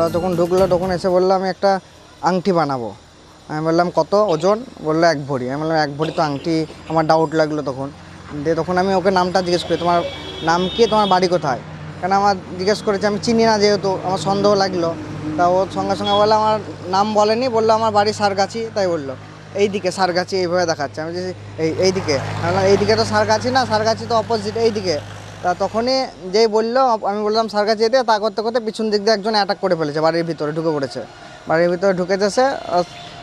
ওরা যখন ঢুকলো, তখন এসে বলল, আমি একটা আংটি বানাবো। আমি বললাম, কত ওজন? বলল, এক ভরি। আমি বললাম, এক ভরি তো আংটি, আমার ডাউট লাগল তখন। দিয়ে তখন আমি ওকে নামটা জিজ্ঞেস করি, তোমার নাম কি? তোমার বাড়ি কোথায়? কারণ আমার জিজ্ঞেস করেছে, আমি চিনি না যেহেতু, আমার সন্দেহ লাগল। তা ও সঙ্গে সঙ্গে বলল, আমার নাম বলেনি। বলল, আমার বাড়ি সারগাছি। তাই বলল, এইদিকে সারগাছি এইভাবে দেখাচ্ছে। আমি এই, এইদিকে? এইদিকে তো সারগাছি না, সারগাছি তো অপোজিট এইদিকে। তা তখনই যেই বলল, আমি বললাম, স্যার কাছে যেতে। তা করতে করতে পিছন দিক দিয়ে একজন অ্যাটাক করে ফেলেছে, বাড়ির ভিতরে ঢুকে পড়েছে। বাড়ির ভিতরে ঢুকে ঢুকেছে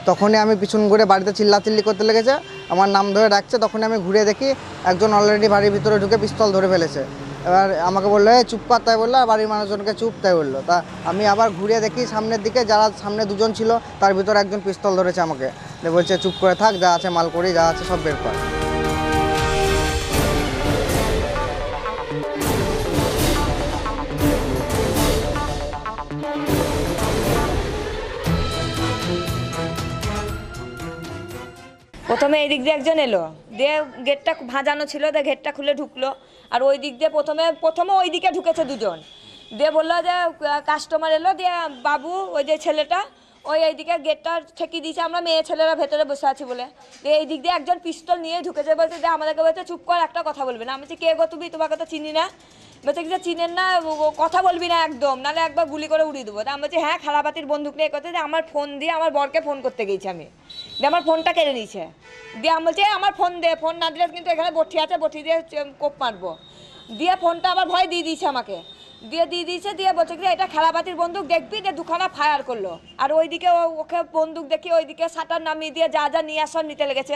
তখনই আমি পিছন ঘুরে বাড়িতে চিল্লাচিল্লি করতে লেগেছে, আমার নাম ধরে ডাকছে, তখনই আমি ঘুরে দেখি একজন অলরেডি বাড়ির ভিতরে ঢুকে পিস্তল ধরে ফেলেছে। এবার আমাকে বলল, এই চুপ কর, তাই বলল, আর বাড়ির মানুষজনকে চুপ, তাই বলল। তা আমি আবার ঘুরে দেখি সামনের দিকে, যারা সামনে দুজন ছিল, তার ভিতরে একজন পিস্তল ধরেছে আমাকে। বলছে, চুপ করে থাক, যা আছে মাল করি, যা আছে সব বের কর। প্রথমে এই দিক দিয়ে একজন এলো। দিয়ে গেটটা ভাঁজানো ছিল, দিয়ে গেটটা খুলে ঢুকলো। আর ওই দিক দিয়ে প্রথমে প্রথমে ওই দিকে ঢুকেছে দুজন। দিয়ে বলল যে কাস্টমার এলো, দিয়ে বাবু, ওই যে ছেলেটা, ওই এইদিকে গেটটা ঠেকিয়ে দিয়েছে, আমরা মেয়ে ছেলেরা ভেতরে বসে আছি বলে। দিয়ে এই দিক দিয়ে একজন পিস্তল নিয়ে ঢুকেছে বলছে যে আমাদেরকে বলছে, চুপ কর, একটা কথা বলবে না। আমি কে গো তুমি? তোমাকে তো চিনি না। বলছে যে চিনেন না কথা বলবি না একদম, নাহলে একবার গুলি করে উড়িয়ে দেবো। আমি বলছি হ্যাঁ খালাবাতির বন্দুক নিয়ে কথা যে আমার ফোন দিয়ে আমার বরকে ফোন করতে গেছি আমি। দিয়ে আমার ফোনটা কেড়ে নিয়েছে। দিয়ে আমি বলছি আমার ফোন দে ফোন না দিলে কিন্তু এখানে বঠি আছে, বঠি দিয়ে কোপ মারবো। দিয়ে ফোনটা আবার ভয় দিয়ে দিয়েছে আমাকে। দিয়ে দিয়ে দিয়েছে, দিয়ে বলছে কি এটা খেলাপাতির বন্দুক দেখবি দিয়ে দুখানা ফায়ার করল। আর ওইদিকে ওকে বন্দুক দেখি ওইদিকে সাঁটার নামিয়ে দিয়ে যা যা নিয়ে আসার নিতে লেগেছে।